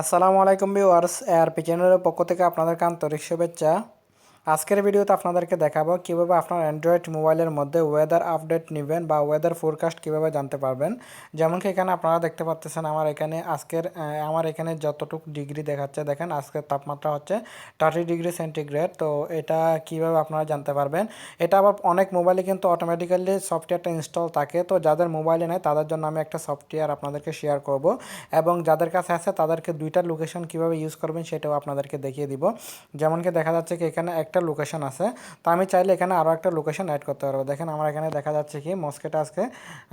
আসসালামু আলাইকুম viewers ARP চ্যানেলের পক্ষ থেকে আপনাদেরকে আন্তরিক শুভেচ্ছা। আজকের ভিডিওতে আপনাদেরকে দেখাবো কীভাবে আপনার অ্যান্ড্রয়েড মোবাইলের মধ্যে ওয়েদার আপডেট নেবেন বা ওয়েদার ফোরকাস্ট কীভাবে জানতে পারবেন। যেমন কি এখানে আপনারা দেখতে পাচ্ছেন আমার এখানে আজকের আমার এখানে যতটুকু ডিগ্রি দেখাচ্ছে, দেখেন আজকের তাপমাত্রা হচ্ছে থার্টি ডিগ্রি সেন্টিগ্রেড তো এটা কীভাবে আপনারা জানতে পারবেন? এটা আবার অনেক মোবাইলে কিন্তু অটোমেটিক্যালি সফটওয়্যারটা ইনস্টল থাকে, তো যাদের মোবাইলে নেয় তাদের জন্য আমি একটা সফটওয়্যার আপনাদেরকে শেয়ার করব এবং যাদের কাছে আছে, তাদেরকে দুইটা লোকেশন কীভাবে ইউজ করবেন, সেটাও আপনাদেরকে দেখিয়ে দিব। যেমন কি দেখা যাচ্ছে কি এখানে একটা লোকেশন আছে, তো আমি চাইলে এখানে আরও একটা লোকেশন অ্যাড করতে পারব। দেখেন আমার এখানে দেখা যাচ্ছে কি মস্কেট আজকে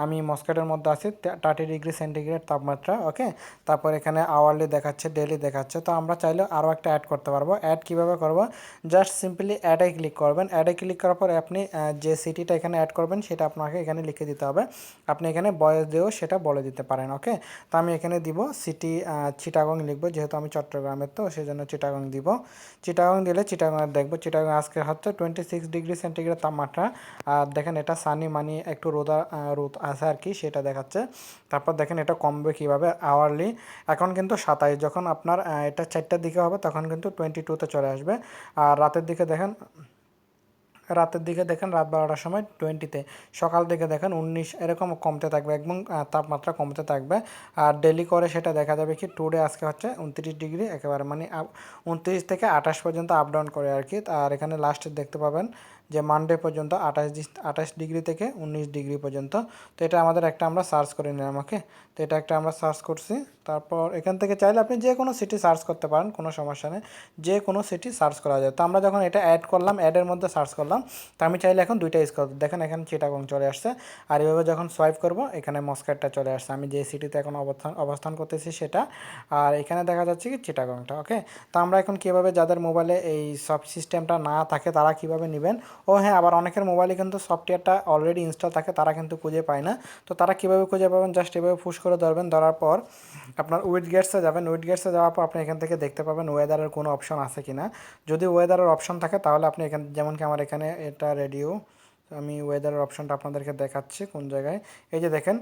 আমি মস্কেটের মধ্যে আছি থার্টি ডিগ্রি সেন্টিগ্রেড তাপমাত্রা ওকে তারপর এখানে আওয়ারলি দেখাচ্ছে ডেলি দেখাচ্ছে, তো আমরা চাইলে আরও একটা অ্যাড করতে পারব। অ্যাড কীভাবে করব? জাস্ট সিম্পলি অ্যাডে ক্লিক করবেন। অ্যাডে ক্লিক করার পর আপনি যে সিটিটা এখানে অ্যাড করবেন, সেটা আপনাকে এখানে লিখে দিতে হবে। আপনি এখানে বয়স দিয়েও সেটা বলে দিতে পারেন ওকে তো আমি এখানে দিব সিটি চিটাগং লিখব, যেহেতু আমি চট্টগ্রামের, তো সেই জন্য চিটাগং দিব। চিটাগং দিলে চিটাগংয়ের দেখব চিটাগং আজকে হচ্ছে টোয়েন্টি সিক্স ডিগ্রি সেন্টিগ্রেড তাপমাত্রা। আর দেখেন এটা সানি মানি একটু রোদা রোদ আছে আর কি, সেটা দেখাচ্ছে। তারপর দেখেন এটা কমবে কীভাবে আওয়ারলি এখন কিন্তু সাতাইশ যখন আপনার এটা চারটার দিকে হবে, তখন কিন্তু টোয়েন্টি টুতে চলে আসবে। আর রাতের দিকে দেখেন রাতের দিকে দেখেন রাত বারোটার সময় টোয়েন্টিতে সকাল দিকে দেখেন উনিশ, এরকম কমতে থাকবে এবং তাপমাত্রা কমতে থাকবে। আর ডেলি করে সেটা দেখা যাবে কি টুডে আজকে হচ্ছে উনত্রিশ ডিগ্রি একেবারে মানে উনত্রিশ থেকে আঠাশ পর্যন্ত আপ ডাউন করে আর কি। আর এখানে লাস্টে দেখতে পাবেন যে মানডে পর্যন্ত আঠাশ আঠাশ ডিগ্রি থেকে উনিশ ডিগ্রি পর্যন্ত। তো এটা আমাদের একটা আমরা সার্চ করে নিলাম ওকে তো এটা একটা আমরা সার্চ করছি। তারপর এখান থেকে চাইলে আপনি যে কোনো সিটি সার্চ করতে পারেন, কোনো সমস্যা নেই। যে কোনো সিটি সার্চ করা যায়। তো আমরা যখন এটা অ্যাড করলাম অ্যাডের মধ্যে সার্চ করলাম, তো আমি চাইলে এখন দুইটা ইউজ করব। দেখেন এখানে চিটাগং চলে আসছে। আর এভাবে যখন সোয়াইপ করব, এখানে মস্কাটটা চলে আসছে। আমি যে সিটিতে এখন অবস্থান অবস্থান করতেছি সেটা। আর এখানে দেখা যাচ্ছে কি চিটাগংটা ওকে তো আমরা এখন কীভাবে যাদের মোবাইলে এই সব সিস্টেমটা না থাকে, তারা কীভাবে নেবেন? ও হ্যাঁ আবার অনেকের মোবাইলে কিন্তু সফটওয়্যারটা অলরেডি ইনস্টল থাকে, তারা কিন্তু খুঁজে পায় না। তো তারা কীভাবে খুঁজে পাবেন? জাস্ট এভাবে পুশ করে ধরবেন, ধরার পর আপনার উইথ গেটসে যাবেন। উইথ গেটসে যাওয়ার পর আপনি এখান থেকে দেখতে পাবেন ওয়েদারের কোনো অপশন আছে কি না যদি ওয়েদারের অপশন থাকে, তাহলে আপনি এখান যেমন কি আমার এখানে এটা রেডিও আমি ওয়েদারের অপশনটা আপনাদেরকে দেখাচ্ছি কোন জায়গায়। এই যে দেখেন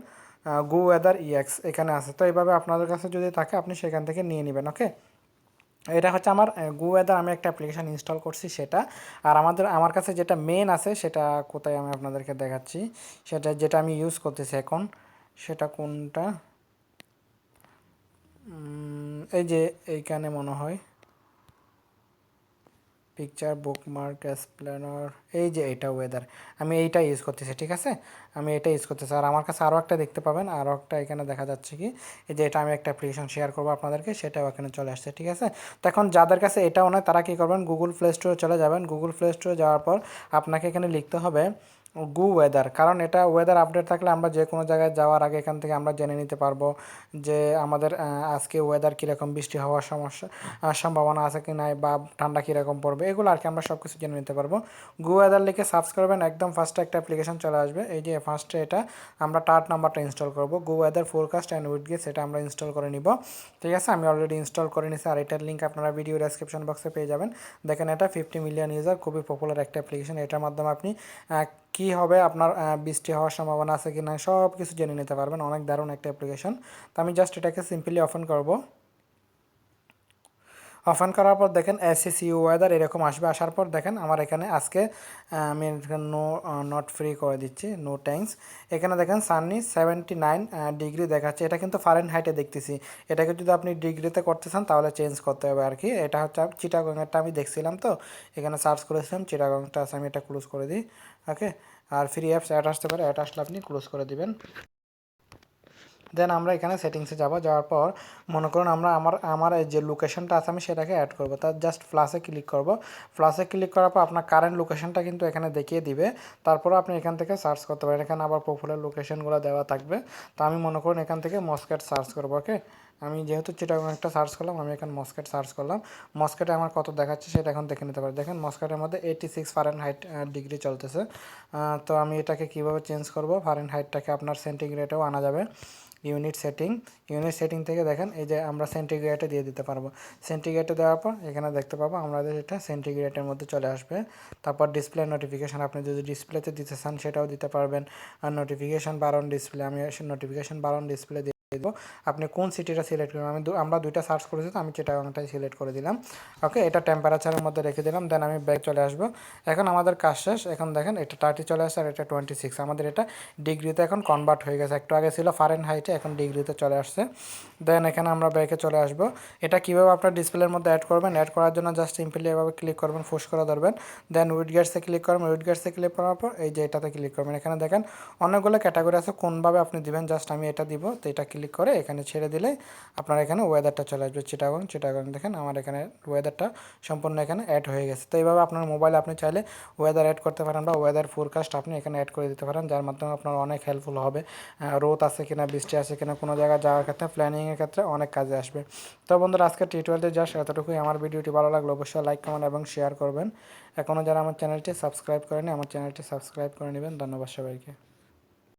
গো ওয়েদার ইএক্স এখানে আছে। তো এইভাবে আপনাদের কাছে যদি থাকে, আপনি সেখান থেকে নিয়ে নেবেন ওকে এটা হচ্ছে আমার গু ওয়েদার আমি একটা অ্যাপ্লিকেশান ইনস্টল করছি সেটা। আর আমাদের, আমার কাছে যেটা মেন আছে সেটা কোথায় আমি আপনাদেরকে দেখাচ্ছি, সেটা যেটা আমি ইউজ করতেছি এখন, সেটা কোনটা? এই যে এইখানে মনে হয়। পিকচার বুকমার্ক এক্সপ্লেনার এই যে এটা ওয়েদার আমি এইটা ইউজ করতেছি, ঠিক আছে? আমি এটা ইউজ করতেছি। আর আমার কাছে আরও একটা দেখতে পাবেন আরও একটা এখানে দেখা যাচ্ছে কি? এই যে এটা আমি একটা অ্যাপ্লিকেশন শেয়ার করব আপনাদেরকে, সেটাও এখানে চলে আসছে, ঠিক আছে? তো এখন যাদের কাছে এটাও নয় তারা কী করবেন? গুগল প্লে স্টোরে চলে যাবেন। গুগল প্লে স্টোরে যাওয়ার পর আপনাকে এখানে লিখতে হবে গু ওয়েদার কারণ এটা ওয়েদার আপডেট থাকলে আমরা যে কোনো জায়গায় যাওয়ার আগে এখান থেকে আমরা জেনে নিতে পারব যে আমাদের আজকে ওয়েদার কীরকম, বৃষ্টি হওয়ার সমস্যা সম্ভাবনা আছে কি নাই বা ঠান্ডা কীরকম পড়বে, এগুলো আর কি আমরা সব কিছু জেনে নিতে পারব। গু ওয়েদার লিখে সার্চ করবেন, একদম ফার্স্টে একটা অ্যাপ্লিকেশন চলে আসবে। এই যে ফার্স্টে এটা, আমরা টার্ট নাম্বারটা ইনস্টল করব। গু weather forecast and widgets এটা আমরা ইনস্টল করে নিব। ঠিক আছে, আমি অলরেডি ইনস্টল করে নিছি, আর এটার লিঙ্ক আপনারা ভিডিও ডেসক্রিপশন বক্সে পেয়ে যাবেন। দেখেন এটা ফিফটি মিলিয়ন ইউজার খুবই পপুলার একটা অ্যাপ্লিকেশন এটার মাধ্যমে আপনি কি হবে, আপনার বৃষ্টি হওয়ার সম্ভাবনা আছে কি না সব কিছু জেনে নিতে পারবেন। অনেক দারুণ একটা অ্যাপ্লিকেশন তো আমি জাস্ট এটাকে সিম্পলি অফেন করব। ওপেন করার পর দেখেন এসএসি ওয়েদার এরকম আসবে আসার পর দেখেন আমার এখানে আজকে আমি নো নট ফ্রি করে দিচ্ছি নো ট্যাঙ্কস এখানে দেখেন সাননি সেভেন্টি নাইন ডিগ্রি দেখাচ্ছে। এটা কিন্তু ফারেন হাইটে দেখতেছি। এটাকে যদি আপনি ডিগ্রিতে করতে চান তাহলে চেঞ্জ করতে হবে আর কি এটা হচ্ছে চিটাগংয়েরটা আমি দেখছিলাম তো। এখানে সার্চ করেছিলাম চিটাগংটা আছে, আমি এটা ক্লোজ করে দিই ওকে আর ফ্রি অ্যাপস অ্যাড আসতে পারে অ্যাড আসলে আপনি ক্লোজ করে দিবেন। দেন আমরা এখানে সেটিংসে যাব, যাওয়ার পর মনে করুন আমরা আমার আমার এই যে লোকেশনটা আছে আমি সেটাকে অ্যাড করব। তার জাস্ট ফ্লাসে ক্লিক করব। ফ্লাসে ক্লিক করার পর আপনার কারেন্ট লোকেশনটা কিন্তু এখানে দেখিয়ে দিবে। তারপরে আপনি এখান থেকে সার্চ করতে পারেন। এখানে আবার পপুলার লোকেশনগুলো দেওয়া থাকবে। তো আমি মনে করুন এখান থেকে মস্কেট সার্চ করব ওকে আমি যেহেতু চিটাগং একটা সার্চ করলাম, আমি এখন মস্কেট সার্চ করলাম। মস্কেটে আমার কত দেখাচ্ছে সেটা এখন দেখে নিতে পারি। দেখেন মস্কেটের মধ্যে eighty six Fahrenheit degree চলতেছে তো আমি এটাকে কীভাবে চেঞ্জ করব? ফারেন হাইটটাকে আপনার সেন্টিগ্রেডেও আনা যাবে। ইউনিট সেটিং ইউনিট সেটিং থেকে দেখেন, এই যে আমরা সেন্টিগ্রেডে দিয়ে দিতে পারব। সেন্টিগ্রেডে দেওয়ার পর এখানে দেখতে পাবো আমাদের এটা সেন্টিগ্রেডের মধ্যে চলে আসবে। তারপর ডিসপ্লে নোটিফিকেশান আপনি যদি ডিসপ্লেতে দিতে চান সেটাও দিতে পারবেন। আর নোটিফিকেশান বারন ডিসপ্লে আমি নোটিফিকেশান বারন ডিসপ্লে দেবো। আপনি কোন সিটিটা সিলেক্ট করবেন? আমি আমরা দুইটা সার্চ করেছি তো, আমি চিটাগাংটাই সিলেক্ট করে দিলাম। ওকে এটা টেম্পারেচারের মধ্যে রেখে দিলাম দেন আমি ব্যাগ চলে আসব। এখন আমাদের কাজ শেষ। এখন দেখেন, এটা থার্টি চলে আসছে আর এটা টোয়েন্টি সিক্স আমাদের এটা ডিগ্রিতে এখন কনভার্ট হয়ে গেছে। একটু আগে ছিল ফারেন হাইটে এখন ডিগ্রিতে চলে আসছে। দেন এখানে আমরা ব্যাকে চলে আসব। এটা কীভাবে আপনার ডিসপ্লের মধ্যে অ্যাড করবেন? অ্যাড করার জন্য জাস্ট সিম্পলি এভাবে ক্লিক করবেন ফুস করে ধরবেন। দেন উইড গেটসে ক্লিক করবেন। উইড গেটসে ক্লিক করার পর এই যে এটাতে ক্লিক করবেন। এখানে দেখেন, অনেকগুলো ক্যাটাগরি আছে। কোনভাবে আপনি দিবেন? জাস্ট আমি এটা দিব, তো এটা ক্লিক করে এখানে ছেড়ে দিলে আপনার এখানে ওয়েদারটা চলে আসবে। চিটাগং চিটাগং দেখেন আমার এখানে ওয়েদারটা সম্পূর্ণ এখানে অ্যাড হয়ে গেছে। তো এইভাবে আপনার মোবাইলে আপনি চাইলে ওয়েদার অ্যাড করতে পারেন বা ওয়েদার ফোরকাস্ট আপনি এখানে অ্যাড করে দিতে পারেন, যার মাধ্যমে আপনার অনেক হেল্পফুল হবে। রোদ আছে কিনা, বৃষ্টি আছে কিনা, কোনো জায়গায় যাওয়ার ক্ষেত্রে প্ল্যানিংয়ের ক্ষেত্রে অনেক কাজে আসবে। তো বন্ধুরা আজকে টি টোয়েলতে যা, এতটুকুই। আমার ভিডিওটি ভালো লাগল অবশ্যই লাইক কমেন্ট এবং শেয়ার করবেন। এখনও যারা আমার চ্যানেলটি সাবস্ক্রাইব করেনি আমার চ্যানেলটি সাবস্ক্রাইব করে নেবেন। ধন্যবাদ সবাইকে।